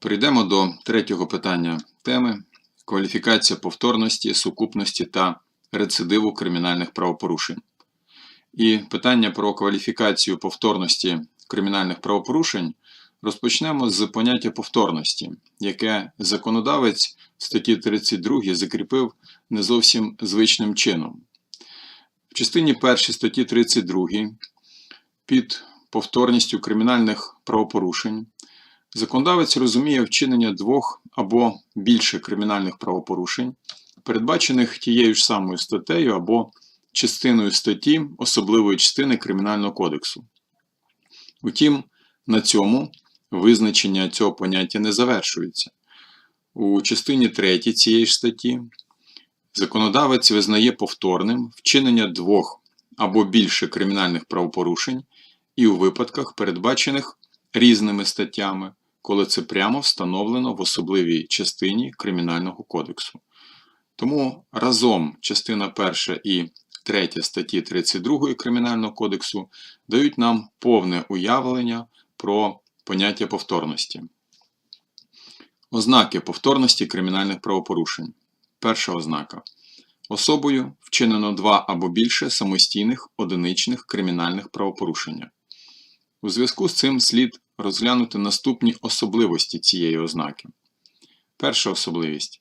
Перейдемо до третього питання теми кваліфікація повторності, сукупності та рецидиву кримінальних правопорушень. І питання про кваліфікацію повторності кримінальних правопорушень розпочнемо з поняття повторності, яке законодавець в статті 32 закріпив не зовсім звичним чином. В частині 1 статті 32 під повторністю кримінальних правопорушень законодавець розуміє вчинення двох або більше кримінальних правопорушень, передбачених тією ж самою статтею або частиною статті особливої частини Кримінального кодексу. Утім, на цьому визначення цього поняття не завершується. У частині 3 цієї ж статті законодавець визнає повторним вчинення двох або більше кримінальних правопорушень і у випадках, передбачених різними статтями, коли це прямо встановлено в особливій частині Кримінального кодексу. Тому разом частина 1 і 3 статті 32 Кримінального кодексу дають нам повне уявлення про поняття повторності. Ознаки повторності кримінальних правопорушень. Перша ознака. Особою вчинено два або більше самостійних одиничних кримінальних правопорушення. У зв'язку з цим слід розглянути наступні особливості цієї ознаки. Перша особливість.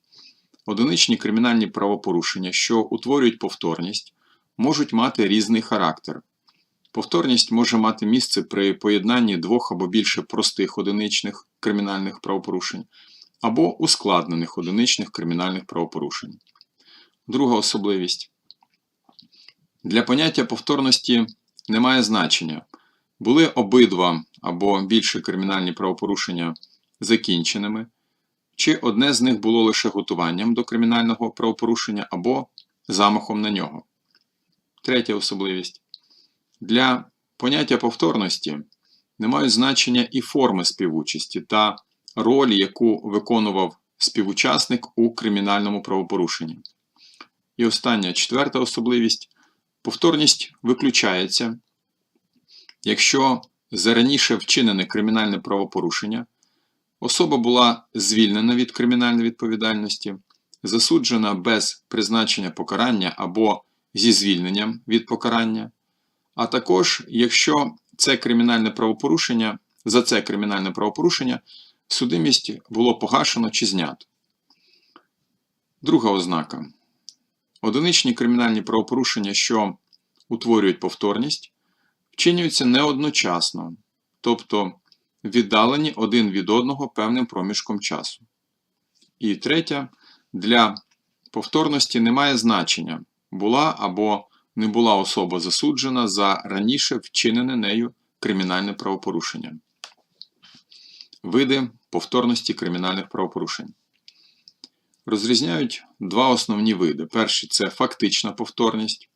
Одиничні кримінальні правопорушення, що утворюють повторність, можуть мати різний характер. Повторність може мати місце при поєднанні двох або більше простих одиничних кримінальних правопорушень або ускладнених одиничних кримінальних правопорушень. Друга особливість. Для поняття повторності немає значення, були обидва або більше кримінальні правопорушення закінченими, чи одне з них було лише готуванням до кримінального правопорушення або замахом на нього. Третя особливість. Для поняття повторності не мають значення і форми співучасті та роль, яку виконував співучасник у кримінальному правопорушенні. І остання четверта особливість повторність виключається, якщо за раніше вчинене кримінальне правопорушення особа була звільнена від кримінальної відповідальності, засуджена без призначення покарання або зі звільненням від покарання, а також якщо це кримінальне правопорушення, за це кримінальне правопорушення судимість було погашено чи знято. Друга ознака. Одиничні кримінальні правопорушення, що утворюють повторність, вчинюються не одночасно, тобто віддалені один від одного певним проміжком часу. І третя, для повторності немає значення, була або не була особа засуджена за раніше вчинене нею кримінальне правопорушення. Види повторності кримінальних правопорушень. Розрізняють два основні види. Перший це фактична повторність,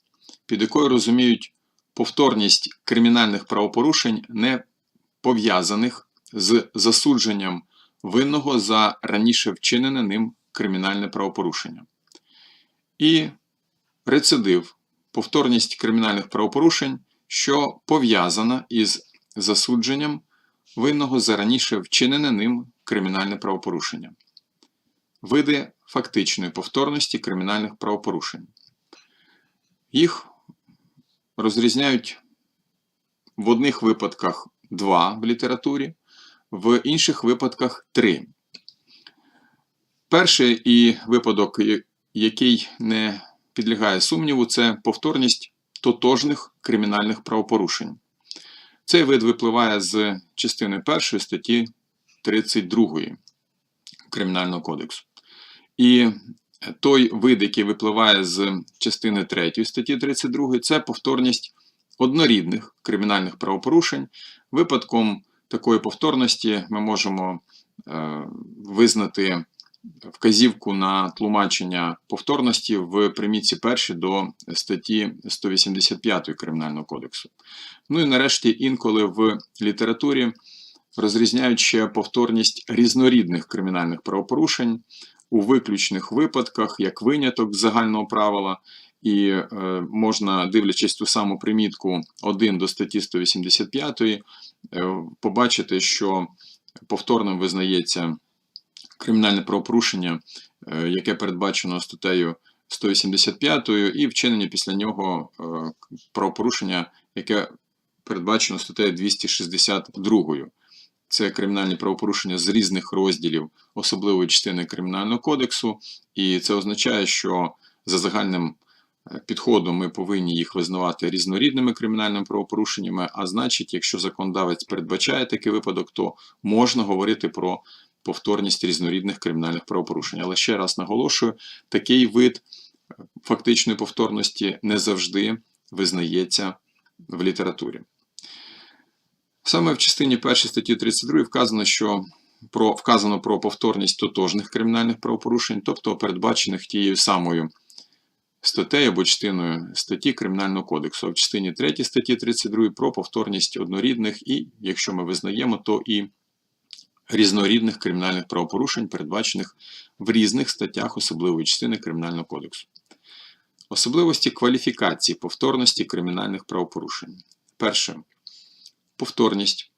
під якою розуміють повторність кримінальних правопорушень, не пов'язаних з засудженням винного за раніше вчинене ним кримінальне правопорушення. І рецидив повторність кримінальних правопорушень, що пов'язана із засудженням винного за раніше вчинене ним кримінальне правопорушення. Види фактичної повторності кримінальних правопорушень. Їх розрізняють в одних випадках два в літературі, в інших випадках три. Перший і випадок, який не підлягає сумніву, це повторність тотожних кримінальних правопорушень. Цей вид випливає з частини 1 статті 32 Кримінального кодексу. І той вид, який випливає з частини 3 статті 32, це повторність однорідних кримінальних правопорушень. Випадком такої повторності ми можемо е, визнати вказівку на тлумачення повторності в примітці 1 до статті 185 Кримінального кодексу. Ну і нарешті інколи в літературі розрізняють ще повторність різнорідних кримінальних правопорушень у виключних випадках, як виняток з загального правила, і е, можна, дивлячись ту саму примітку 1 до статті 185, е, побачити, що повторним визнається кримінальне правопорушення, е, яке передбачено статтею 185 і вчинення після нього е, правопорушення, яке передбачено статтею 262. Це кримінальні правопорушення з різних розділів особливої частини Кримінального кодексу, і це означає, що за загальним е, підходом ми повинні їх визнавати різнорідними кримінальними правопорушеннями. А значить, якщо законодавець передбачає такий випадок, то можна говорити про повторність різнорідних кримінальних правопорушень. Але ще раз наголошую, такий вид е, фактичної повторності не завжди визнається в літературі. Саме в частині 1 статті 32 вказано, що про, вказано про повторність тотожних кримінальних правопорушень, тобто передбачених тією самою статтею або частиною статті Кримінального кодексу, а в частині 3 статті 32 про повторність однорідних і, якщо ми визнаємо, то і різнорідних кримінальних правопорушень, передбачених в різних статтях особливої частини Кримінального кодексу. Особливості кваліфікації повторності кримінальних правопорушень. Перше. Повторність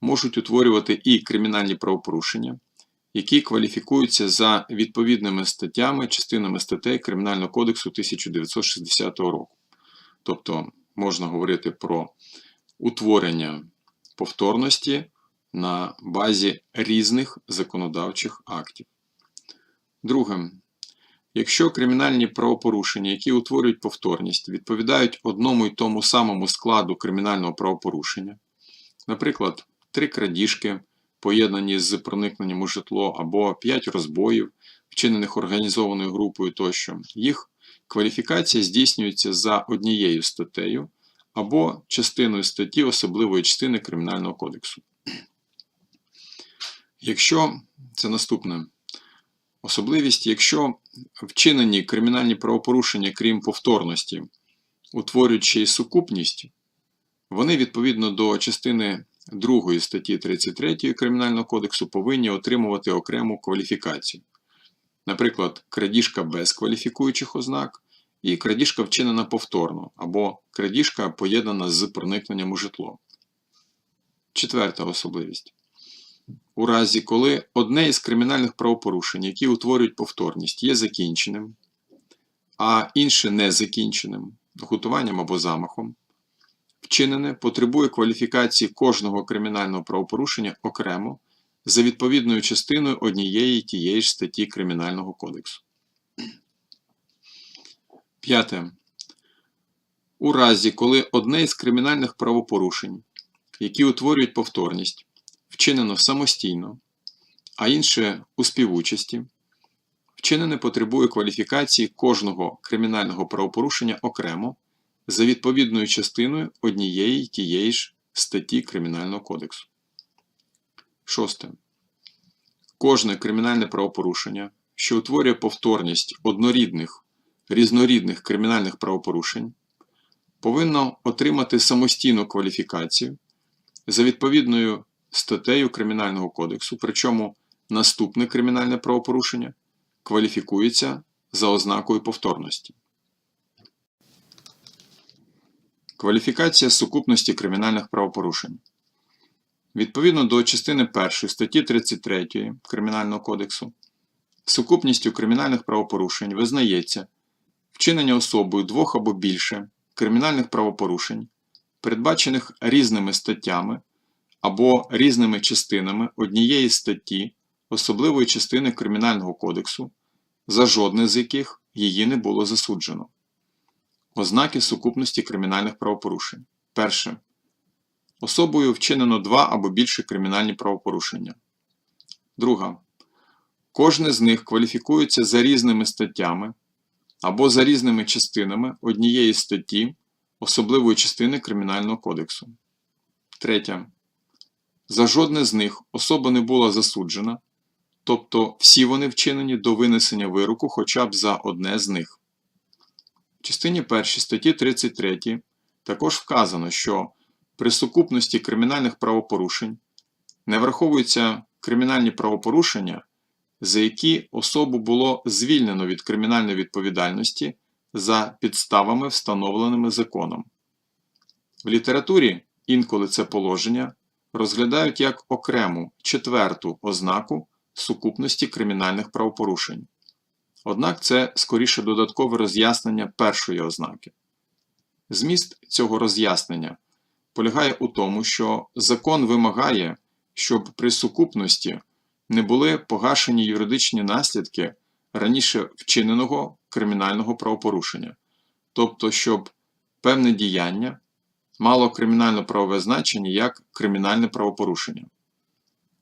можуть утворювати і кримінальні правопорушення, які кваліфікуються за відповідними статтями, частинами статей Кримінального кодексу 1960 року. Тобто можна говорити про утворення повторності на базі різних законодавчих актів. Друге, якщо кримінальні правопорушення, які утворюють повторність, відповідають одному й тому самому складу кримінального правопорушення, наприклад, три крадіжки, поєднані з проникненням у житло, або п'ять розбоїв, вчинених організованою групою тощо, їх кваліфікація здійснюється за однією статтею або частиною статті особливої частини Кримінального кодексу. Якщо це наступне особливість, якщо вчинені кримінальні правопорушення, крім повторності, й сукупність, вони відповідно до частини 2 статті 33 Кримінального кодексу повинні отримувати окрему кваліфікацію. Наприклад, крадіжка без кваліфікуючих ознак і крадіжка вчинена повторно, або крадіжка поєднана з проникненням у житло. Четверта особливість. У разі, коли одне із кримінальних правопорушень, які утворюють повторність, є закінченим, а інше незакінченим, готуванням або замахом, вчинене потребує кваліфікації кожного кримінального правопорушення окремо за відповідною частиною однієї тієї ж статті Кримінального кодексу. П'яте. У разі, коли одне із кримінальних правопорушень, які утворюють повторність, вчинено самостійно, а інше у співучасті, вчинене потребує кваліфікації кожного кримінального правопорушення окремо за відповідною частиною однієї тієї ж статті Кримінального кодексу. Шосте. Кожне кримінальне правопорушення, що утворює повторність однорідних, різнорідних кримінальних правопорушень, повинно отримати самостійну кваліфікацію за відповідною статтею Кримінального кодексу, причому наступне кримінальне правопорушення кваліфікується за ознакою повторності. Кваліфікація сукупності кримінальних правопорушень. Відповідно до частини 1 статті 33 Кримінального кодексу, сукупністю кримінальних правопорушень визнається вчинення особою двох або більше кримінальних правопорушень, передбачених різними статтями або різними частинами однієї статті особливої частини Кримінального кодексу, за жодне з яких її не було засуджено. Ознаки сукупності кримінальних правопорушень. Перше. Особою вчинено два або більше кримінальні правопорушення. Друга. Кожне з них кваліфікується за різними статтями або за різними частинами однієї статті особливої частини Кримінального кодексу. Третє. За жодне з них особа не була засуджена, тобто всі вони вчинені до винесення вироку хоча б за одне з них. В частині 1 статті 33 також вказано, що при сукупності кримінальних правопорушень не враховуються кримінальні правопорушення, за які особу було звільнено від кримінальної відповідальності за підставами, встановленими законом. В літературі інколи це положення розглядають як окрему четверту ознаку сукупності кримінальних правопорушень. Однак це скоріше додаткове роз'яснення першої ознаки. Зміст цього роз'яснення полягає у тому, що закон вимагає, щоб при сукупності не були погашені юридичні наслідки раніше вчиненого кримінального правопорушення, тобто, щоб певне діяння мало кримінально-правове значення як кримінальне правопорушення.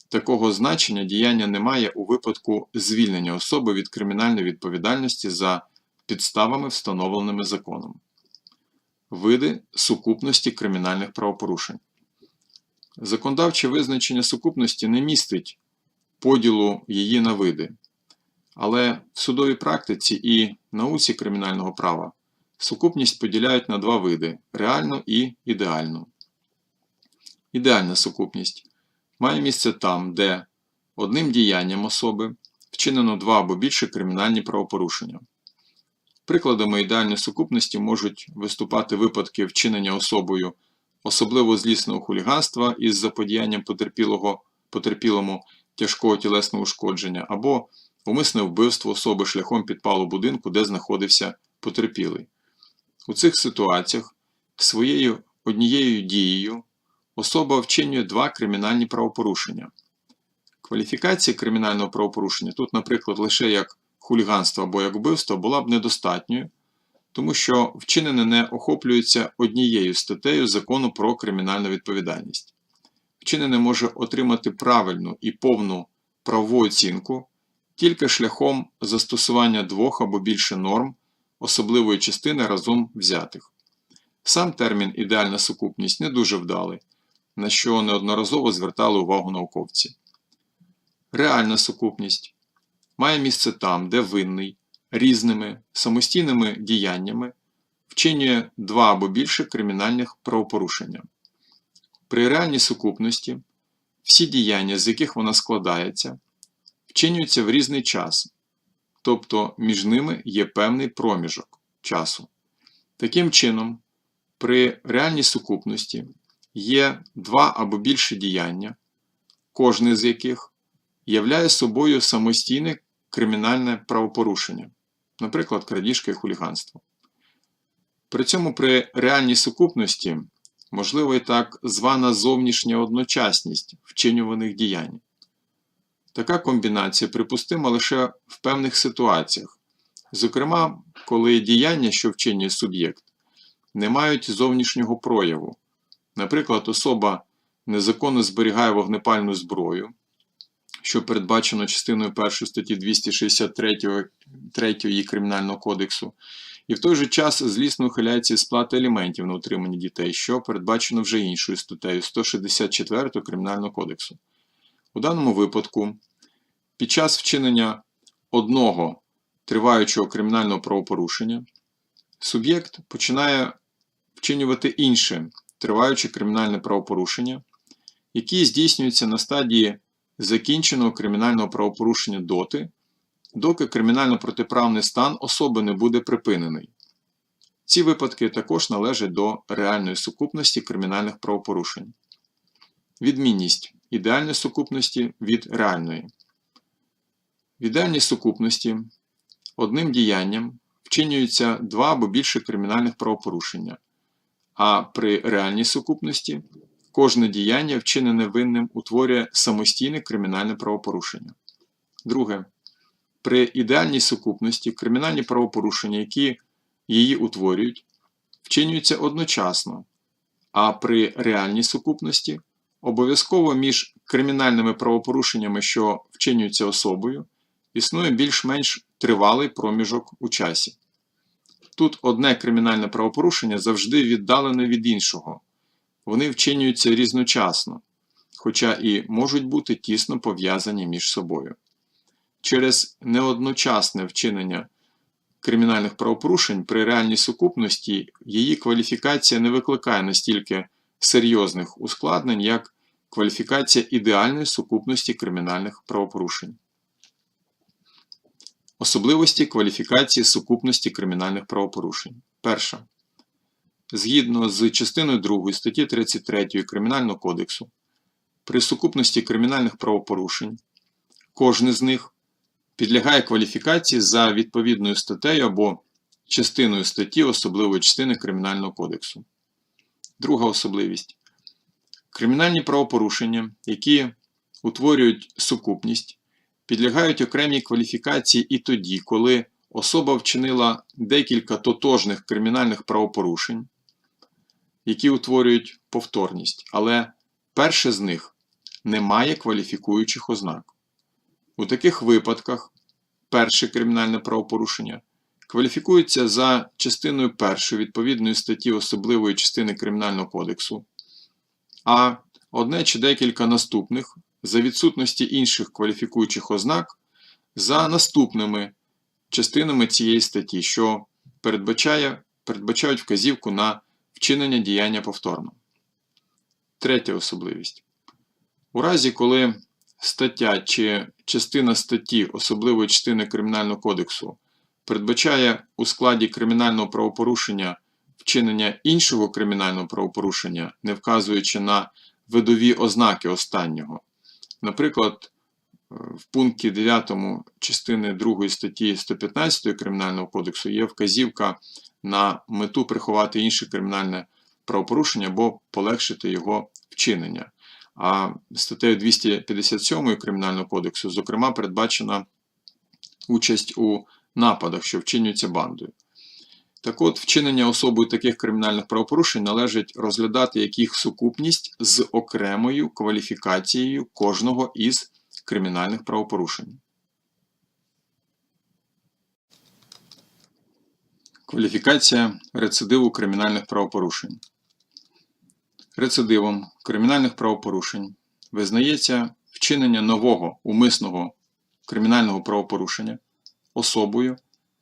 Такого значення діяння немає у випадку звільнення особи від кримінальної відповідальності за підставами, встановленими законом. Види сукупності кримінальних правопорушень. Законодавче визначення сукупності не містить поділу її на види, але в судовій практиці і науці кримінального права сукупність поділяють на два види реальну і ідеальну. Ідеальна сукупність має місце там, де одним діянням особи вчинено два або більше кримінальні правопорушення. Прикладами ідеальної сукупності можуть виступати випадки вчинення особою особливо злісного хуліганства із заподіянням потерпілого, потерпілому тяжкого тілесного ушкодження або умисне вбивство особи шляхом підпалу будинку, де знаходився потерпілий. У цих ситуаціях своєю однією дією особа вчинює два кримінальні правопорушення. Кваліфікація кримінального правопорушення тут, наприклад, лише як хуліганство або як вбивство була б недостатньою, тому що вчинене не охоплюється однією статтею закону про кримінальну відповідальність. Вчинене може отримати правильну і повну правову оцінку тільки шляхом застосування двох або більше норм особливої частини разом взятих. Сам термін ідеальна сукупність не дуже вдалий, на що неодноразово звертали увагу науковці. Реальна сукупність має місце там, де винний різними самостійними діяннями вчинює два або більше кримінальних правопорушення. При реальній сукупності всі діяння, з яких вона складається, вчинюються в різний час, тобто між ними є певний проміжок часу. Таким чином, при реальній сукупності є два або більше діяння, кожне з яких являє собою самостійне кримінальне правопорушення, наприклад, крадіжка і хуліганство. При цьому при реальній сукупності можливо і так звана зовнішня одночасність вчинюваних діянь. Така комбінація припустима лише в певних ситуаціях, зокрема, коли діяння, що вчинює суб'єкт, не мають зовнішнього прояву. Наприклад, особа незаконно зберігає вогнепальну зброю, що передбачено частиною 1 статті 263 3 Кримінального кодексу, і в той же час злісно ухиляється із сплати аліментів на утримання дітей, що передбачено вже іншою статтею 164 Кримінального кодексу. У даному випадку, під час вчинення одного триваючого кримінального правопорушення, суб'єкт починає вчинювати інше триваюче кримінальне правопорушення, які здійснюються на стадії закінченого кримінального правопорушення доти, доки кримінально-протиправний стан особи не буде припинений. Ці випадки також належать до реальної сукупності кримінальних правопорушень. Відмінність ідеальної сукупності від реальної. В ідеальній сукупності одним діянням вчинюються два або більше кримінальних правопорушення, а при реальній сукупності кожне діяння, вчинене винним, утворює самостійне кримінальне правопорушення. Друге. При ідеальній сукупності кримінальні правопорушення, які її утворюють, вчинюються одночасно, а при реальній сукупності обов'язково між кримінальними правопорушеннями, що вчинюються особою, існує більш-менш тривалий проміжок у часі. Тут одне кримінальне правопорушення завжди віддалене від іншого, вони вчинюються різночасно, хоча і можуть бути тісно пов'язані між собою. Через неодночасне вчинення кримінальних правопорушень при реальній сукупності її кваліфікація не викликає настільки серйозних ускладнень, як кваліфікація ідеальної сукупності кримінальних правопорушень. Особливості кваліфікації сукупності кримінальних правопорушень. Перша. Згідно з частиною 2 статті 33 Кримінального кодексу, при сукупності кримінальних правопорушень кожне з них підлягає кваліфікації за відповідною статтею або частиною статті особливої частини Кримінального кодексу. Друга особливість. Кримінальні правопорушення, які утворюють сукупність, підлягають окремій кваліфікації і тоді, коли особа вчинила декілька тотожних кримінальних правопорушень, які утворюють повторність, але перше з них не має кваліфікуючих ознак. У таких випадках перше кримінальне правопорушення кваліфікується за частиною першої відповідної статті особливої частини Кримінального кодексу, а одне чи декілька наступних за відсутності інших кваліфікуючих ознак за наступними частинами цієї статті, що передбачає, передбачають вказівку на вчинення діяння повторно. Третя особливість. У разі, коли стаття чи частина статті особливої частини Кримінального кодексу передбачає у складі кримінального правопорушення вчинення іншого кримінального правопорушення, не вказуючи на видові ознаки останнього. Наприклад, в пункті 9 частини 2 статті 115 Кримінального кодексу є вказівка на мету приховати інше кримінальне правопорушення або полегшити його вчинення. А статтею 257 Кримінального кодексу, зокрема, передбачена участь у нападах, що вчинюються бандою. Так от, вчинення особою таких кримінальних правопорушень належить розглядати як їх сукупність з окремою кваліфікацією кожного із кримінальних правопорушень. Кваліфікація рецидиву кримінальних правопорушень. Рецидивом кримінальних правопорушень визнається вчинення нового умисного кримінального правопорушення особою,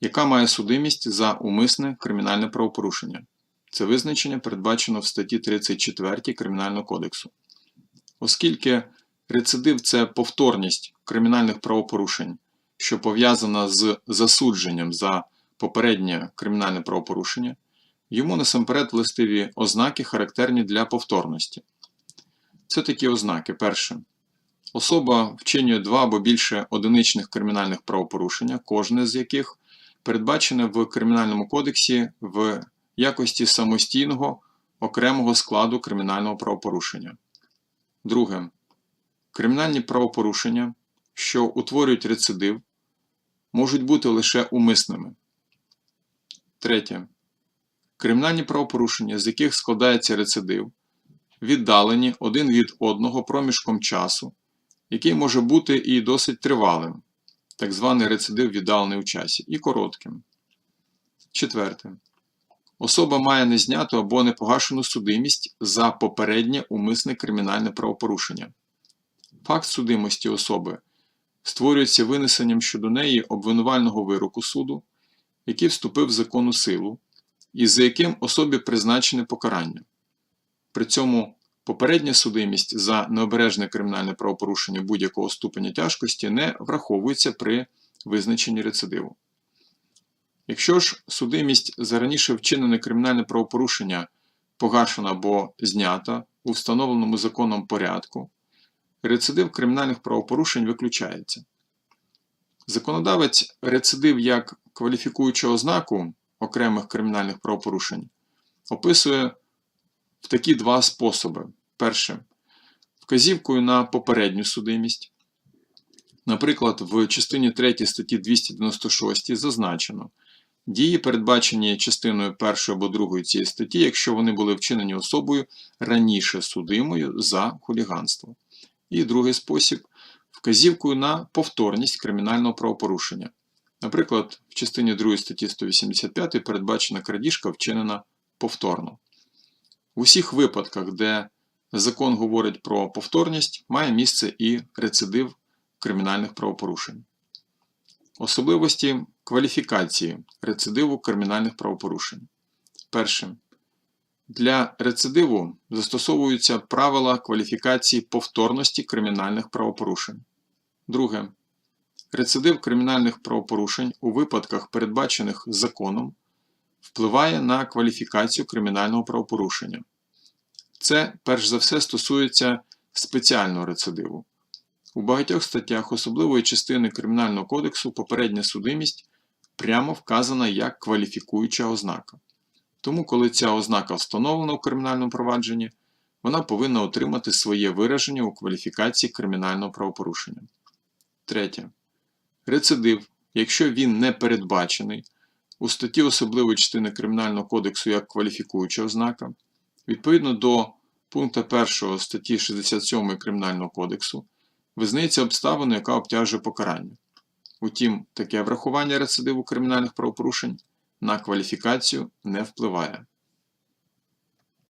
яка має судимість за умисне кримінальне правопорушення. Це визначення передбачено в статті 34 Кримінального кодексу. Оскільки рецидив це повторність кримінальних правопорушень, що пов'язана з засудженням за попереднє кримінальне правопорушення, йому насамперед властиві ознаки, характерні для повторності. Це такі ознаки. Перше. Особа вчинює два або більше одиничних кримінальних правопорушення, кожне з яких передбачене в Кримінальному кодексі в якості самостійного окремого складу кримінального правопорушення. Друге. Кримінальні правопорушення, що утворюють рецидив, можуть бути лише умисними. Третє. Кримінальні правопорушення, з яких складається рецидив, віддалені один від одного проміжком часу, який може бути і досить тривалим, так званий рецидив віддалений у часі, і коротким. Четверте. Особа має незняту або непогашену судимість за попереднє умисне кримінальне правопорушення. Факт судимості особи створюється винесенням щодо неї обвинувального вироку суду, який вступив в законну силу, і за яким особі призначене покарання. При цьому попередня судимість за необережне кримінальне правопорушення будь-якого ступеня тяжкості не враховується при визначенні рецидиву. Якщо ж судимість за раніше вчинене кримінальне правопорушення погашена або знята у встановленому законом порядку, рецидив кримінальних правопорушень виключається. Законодавець рецидив як кваліфікуючу ознаку окремих кримінальних правопорушень описує в такі два способи. Перше, вказівкою на попередню судимість. Наприклад, в частині 3 статті 296 зазначено дії, передбачені частиною 1 або 2 цієї статті, якщо вони були вчинені особою раніше судимою за хуліганство. І другий спосіб вказівкою на повторність кримінального правопорушення. Наприклад, в частині 2 статті 185 передбачена крадіжка вчинена повторно. У всіх випадках, де закон говорить про повторність, має місце і рецидив кримінальних правопорушень. Особливості кваліфікації рецидиву кримінальних правопорушень. Перше. Для рецидиву застосовуються правила кваліфікації повторності кримінальних правопорушень. Друге. Рецидив кримінальних правопорушень у випадках, передбачених законом, впливає на кваліфікацію кримінального правопорушення. Це, перш за все, стосується спеціального рецидиву. У багатьох статтях особливої частини Кримінального кодексу попередня судимість прямо вказана як кваліфікуюча ознака. Тому, коли ця ознака встановлена у кримінальному провадженні, вона повинна отримати своє вираження у кваліфікації кримінального правопорушення. Третє. Рецидив, якщо він не передбачений у статті особливої частини Кримінального кодексу як кваліфікуюча ознака, відповідно до пункту 1 статті 67 Кримінального кодексу, визнається обставина, яка обтяжує покарання. Утім, таке врахування рецидиву кримінальних правопорушень на кваліфікацію не впливає.